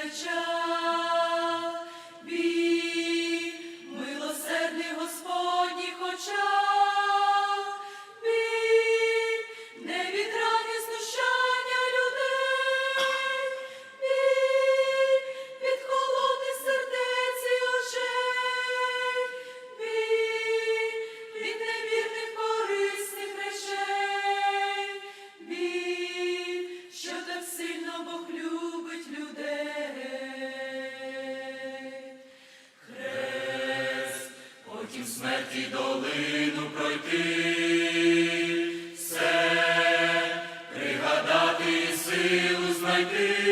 temperature. тім смерті долину пройти, все пригадати і силу знайти.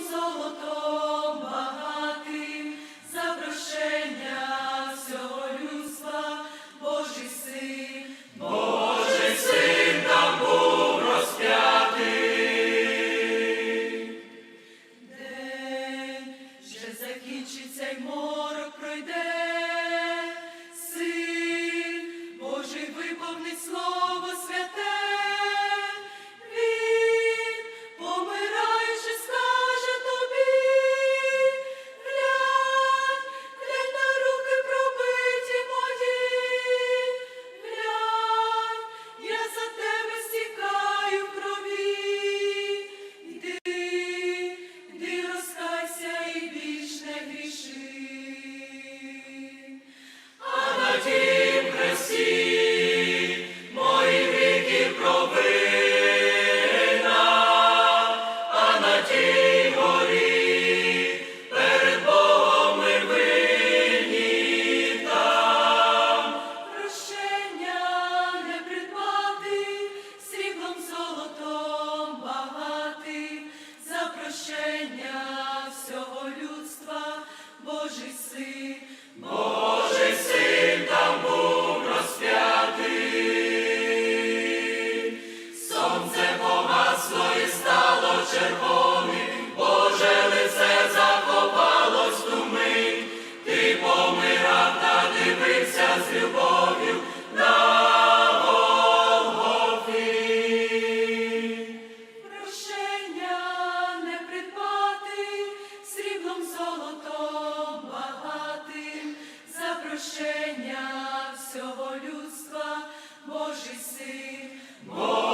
золото. j'ai всього людства, Божий син. Божий